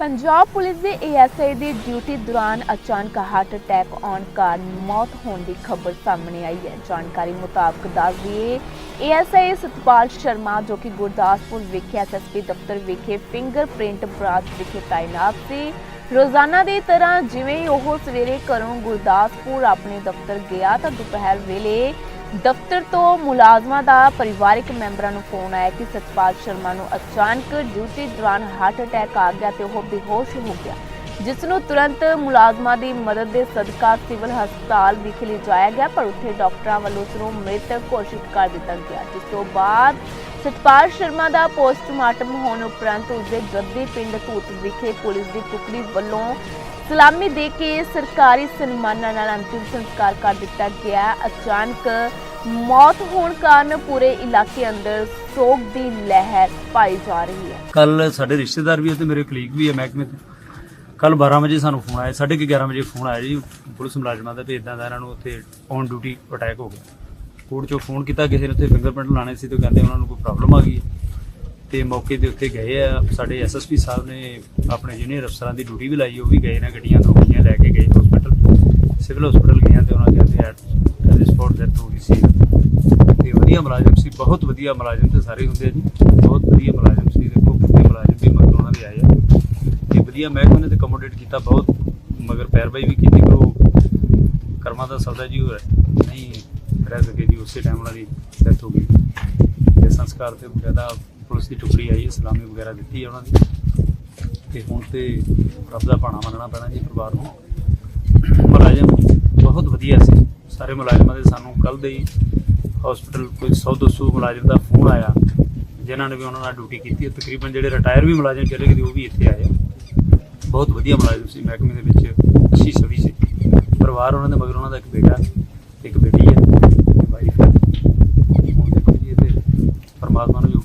Punjab police ਦੇ ASI ਦੀ duty ਦੌਰਾਨ ਅਚਾਨਕ ਹਾਰਟ ਅਟੈਕ ਆਉਣ ਕਾਰਨ ਮੌਤ ਹੋਣ ਦੀ ਖਬਰ ਸਾਹਮਣੇ ਆਈ ਹੈ। ਜਾਣਕਾਰੀ ਮੁਤਾਬਕ ਦੱਸ ਦਈਏ, ਏਐਸਆਈ ਸਤਪਾਲ ਸ਼ਰਮਾ ਜੋ ਕਿ ਗੁਰਦਾਸਪੁਰ ਵਿਖੇ ਐਸਐਸਪੀ ਦਫ਼ਤਰ ਵਿਖੇ ਫਿੰਗਰਪ੍ਰਿੰਟ ਬ੍ਰਾਂਚ ਵਿਖੇ ਤਾਇਨਾਤ ਸੀ। ਰੋਜ਼ਾਨਾ ਦੀ ਤਰ੍ਹਾਂ ਜਿਵੇਂ ਉਹ ਸਵੇਰੇ ਘਰੋਂ ਗੁਰਦਾਸਪੁਰ ਆਪਣੇ ਦਫ਼ਤਰ ਗਿਆ ਤਾਂ ਦੁਪਹਿਰ ਵੇਲੇ ਦਫ਼ਤਰ ਤੋਂ ਮੁਲਾਜ਼ਮਾਂ ਦਾ ਪਰਿਵਾਰਕ ਮੈਂਬਰਾਂ ਨੂੰ ਫੋਨ ਆਇਆ ਕਿ ਸਤਪਾਲ ਸ਼ਰਮਾ ਨੂੰ ਅਚਾਨਕ ਡਿਊਟੀ ਦੌਰਾਨ ਹਾਰਟ ਅਟੈਕ ਆ ਗਿਆ ਤੇ ਉਹ ਬੇਹੋਸ਼ ਹੋ ਗਿਆ, ਜਿਸ ਨੂੰ ਤੁਰੰਤ ਮੁਲਾਜ਼ਮਾਂ ਦੀ ਮਦਦ ਦੇ ਸਦਕਾ ਸਿਵਲ ਹਸਪਤਾਲ ਵਿਖੇ ਲਿਜਾਇਆ ਗਿਆ, ਪਰ ਉੱਥੇ ਡਾਕਟਰਾਂ ਵੱਲੋਂ ਉਸ ਨੂੰ ਮ੍ਰਿਤਕ ਘੋਸ਼ਿਤ ਕਰ ਦਿੱਤਾ ਗਿਆ, ਜਿਸ ਤੋਂ ਬਾਅਦ ਸਤਪਾਲ ਸ਼ਰਮਾ ਦਾ ਪੋਸਟਮਾਰਟਮ ਹੋਣ ਉਪਰੰਤ ਉਸਦੇ ਜੱਦੀ ਪਿੰਡ ਧੂਤ ਵਿਖੇ ਪੁਲਿਸ ਦੀ ਟੁਕੜੀ ਵੱਲੋਂ ਸਲਾਮੀ ਦੇ ਕੇ ਸਰਕਾਰੀ ਸਨਮਾਨਾਂ ਨਾਲ ਅੰਤਿਮ ਸੰਸਕਾਰ ਕਰ ਦਿੱਤਾ ਗਿਆ। ਅਚਾਨਕ ਮੌਤ ਹੋਣ ਕਾਰਨ ਪੂਰੇ ਇਲਾਕੇ ਅੰਦਰ ਸੋਗ ਦੀ ਲਹਿਰ ਪਾਈ ਜਾ ਰਹੀ ਹੈ। ਕੱਲ ਸਾਡੇ ਰਿਸ਼ਤੇਦਾਰ ਵੀ ਹੈ ਤੇ ਮੇਰੇ ਕਲੀਗ ਵੀ ਹੈ ਮਹਿਕਮੇ ਤੇ। ਕੱਲ 12 ਵਜੇ ਸਾਨੂੰ ਫੋਨ ਆਇਆ 11:30 11 ਵਜੇ ਫੋਨ ਆਇਆ ਜੀ, ਪੁਲਿਸ ਮੁਲਾਜ਼ਮਾਂ ਦਾ ਵੀ ਇਦਾਂ ਦਾ ਇਹਨਾਂ ਨੂੰ ਉੱਥੇ ਔਨ ਡਿਊਟੀ ਅਟੈਕ ਹੋ ਗਿਆ। ਕੋਰਟ ਚੋਂ ਫੋਨ ਕੀਤਾ, ਕਿਸੇ ਨੇ ਉੱਥੇ ਫਿੰਗਰਪ੍ਰਿੰਟ ਲਾਣੇ ਸੀ ਤੇ ਉਹ ਕਹਿੰਦੇ ਉਹਨਾਂ ਨੂੰ ਕੋਈ ਪ੍ਰੋਬਲਮ ਆ ਗਈ ਹੈ। ਤੇ ਮੌਕੇ ਦੇ ਉੱਤੇ ਗਏ ਆ। ਸਾਡੇ ਐਸਐਸਪੀ ਸਾਹਿਬ ਨੇ ਆਪਣੇ ਜੂਨੀਅਰ ਅਫਸਰਾਂ ਦੀ ਡਿਊਟੀ ਵੀ ਲਾਈ, ਉਹ ਵੀ ਗਏ ਨੇ ਗੱਡੀਆਂ ਦੋ ਗੱਡੀਆਂ ਲੈ ਕੇ ਗਏ ਹਸਪੀਟਲ ਸਿਵਲ ਹਸਪੀਟਲ ਗਏ ਤੇ ਉਹਨਾਂ ਕਹਿੰਦੇ ਐਟ ਸਪੌਟ ਡੈਥ ਹੋ ਗਈ ਸੀ। ਤੇ ਵਧੀਆ ਮੁਲਾਜ਼ਮ ਸੀ, ਬਹੁਤ ਵਧੀਆ ਮੁਲਾਜ਼ਮ ਤੇ ਸਾਰੇ ਹੁੰਦੇ ਜੀ। ਬਹੁਤ ਵਧੀਆ ਮੁਲਾਜ਼ਮ ਸੀ, ਦੇਖੋ ਵਧੀਆ ਮੁਲਾਜ਼ਮ ਵੀ ਮਗਰ ਉਹਨਾਂ ਦੇ ਆਏ ਆ। ਤੇ ਵਧੀਆ ਮਹਿਕਮੇ ਨੇ ਤੇ ਕਮੋਡੇਟ ਕੀਤਾ ਬਹੁਤ, ਮਗਰ ਪੈਰਵਾਈ ਵੀ ਕੀਤੀ ਪਰ ਉਹ ਕਰਮਾਂ ਦਾ ਸੌਦਾ ਜੀ ਹੋ ਨਹੀਂ ਰਹਿ ਸਕੇ ਜੀ, ਉਸੇ ਟਾਈਮ ਉਹਨਾਂ ਦੀ ਡੈਥ ਹੋ ਗਈ। ਤੇ ਸੰਸਕਾਰ ਤੇ ਬਕਾਇਦਾ ਪੁਲਿਸ ਦੀ ਟੁਕੜੀ ਆਈ ਹੈ, ਸਲਾਮੀ ਵਗੈਰਾ ਦਿੱਤੀ ਹੈ ਉਹਨਾਂ ਦੀ। ਤੇ ਹੁਣ ਤੇ ਰੱਬ ਦਾ ਭਾਣਾ ਮੰਨਣਾ ਪੈਣਾ ਜੀ ਪਰਿਵਾਰ ਨੂੰ। ਮੁਲਾਜ਼ਮ ਬਹੁਤ ਵਧੀਆ ਸੀ। ਸਾਰੇ ਮੁਲਾਜ਼ਮਾਂ ਦੇ ਸਾਨੂੰ ਕੱਲ ਦੇ ਹੀ ਹਸਪੀਟਲ ਕੋਈ 100 200 ਮੁਲਾਜ਼ਮ ਦਾ ਫੋਨ ਆਇਆ, ਜਿਨ੍ਹਾਂ ਨੇ ਵੀ ਉਹਨਾਂ ਨਾਲ ਡਿਊਟੀ ਕੀਤੀ ਹੈ। ਤਕਰੀਬਨ ਜਿਹੜੇ ਰਿਟਾਇਰ ਵੀ ਮੁਲਾਜ਼ਮ ਚਲੇ ਗਏ ਉਹ ਵੀ ਇੱਥੇ ਆਏ ਬਹੁਤ ਵਧੀਆ ਮੁਲਾਜ਼ਮ ਸੀ, ਮਹਿਕਮੇ ਦੇ ਵਿੱਚ ਅੱਛੀ ਛਵੀ ਸੀ। ਪਰਿਵਾਰ ਉਹਨਾਂ ਦੇ ਮਗਰ ਉਹਨਾਂ ਦਾ ਇੱਕ ਬੇਟਾ, ਇੱਕ ਬੇਟੀ ਹੈ ਵਾਈਫ ਹੈ। ਹੁਣ ਪਰਮਾਤਮਾ ਨੂੰ ਜੋ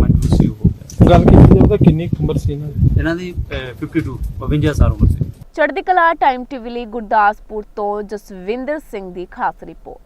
ਮਨਜ਼ੂਰ ਸੀ ਉਹ ਹੋ ਗਿਆ ਗੱਲ ਕੀਤੀ ਜਾਵੇ ਤਾਂ ਕਿੰਨੀ ਕੁ ਉਮਰ ਸੀ ਇਹਨਾਂ ਦੀ? ਇਹਨਾਂ ਦੀ ਅਹ, 52 52 ਸਾਲ ਉਮਰ ਸੀ। ਚੜ੍ਹਦੀ ਕਲਾ ਟਾਈਮ ਟੀਵੀ ਲਈ ਗੁਰਦਾਸਪੁਰ ਤੋਂ ਜਸਵਿੰਦਰ ਸਿੰਘ ਦੀ ਖਾਸ ਰਿਪੋਰਟ।